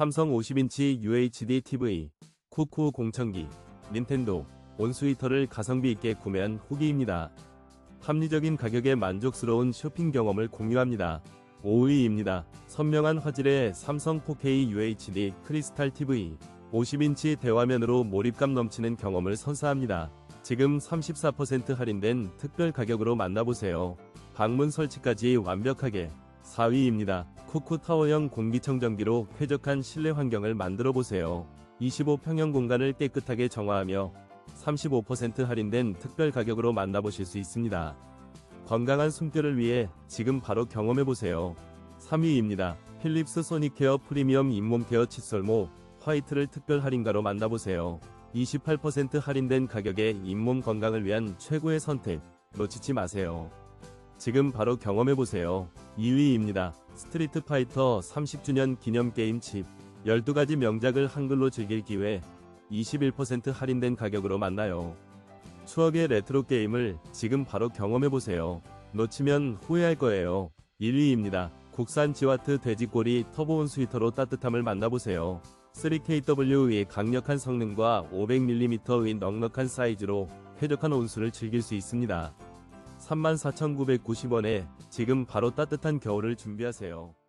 삼성 50인치 UHD TV, 쿠쿠 공청기, 닌텐도, 온스위터를 가성비 있게 구매한 후기입니다. 합리적인 가격에 만족스러운 쇼핑 경험을 공유합니다. 5위입니다. 선명한 화질의 삼성 4K UHD 크리스탈 TV 50인치 대화면으로 몰입감 넘치는 경험을 선사합니다. 지금 34% 할인된 특별 가격으로 만나보세요. 방문 설치까지 완벽하게 4위입니다. 쿠쿠타워형 공기청정기로 쾌적한 실내 환경을 만들어 보세요. 25평형 공간을 깨끗하게 정화하며 35% 할인된 특별 가격으로 만나보실 수 있습니다. 건강한 숨결을 위해 지금 바로 경험해 보세요. 3위입니다. 필립스 소닉케어 프리미엄 잇몸 케어 칫솔모 화이트를 특별 할인가로 만나보세요. 28% 할인된 가격에 잇몸 건강을 위한 최고의 선택 놓치지 마세요. 지금 바로 경험해 보세요. 2위입니다. 스트리트 파이터 30주년 기념 게임 칩 12가지 명작을 한글로 즐길 기회 21% 할인된 가격으로 만나요. 추억의 레트로 게임을 지금 바로 경험해 보세요. 놓치면 후회할 거예요. 1위입니다. 국산 지와트 돼지꼬리 터보온 스위터로 따뜻함을 만나보세요. 3KW의 강력한 성능과 500mm의 넉넉한 사이즈로 쾌적한 온수를 즐길 수 있습니다. 34,990원에 지금 바로 따뜻한 겨울을 준비하세요.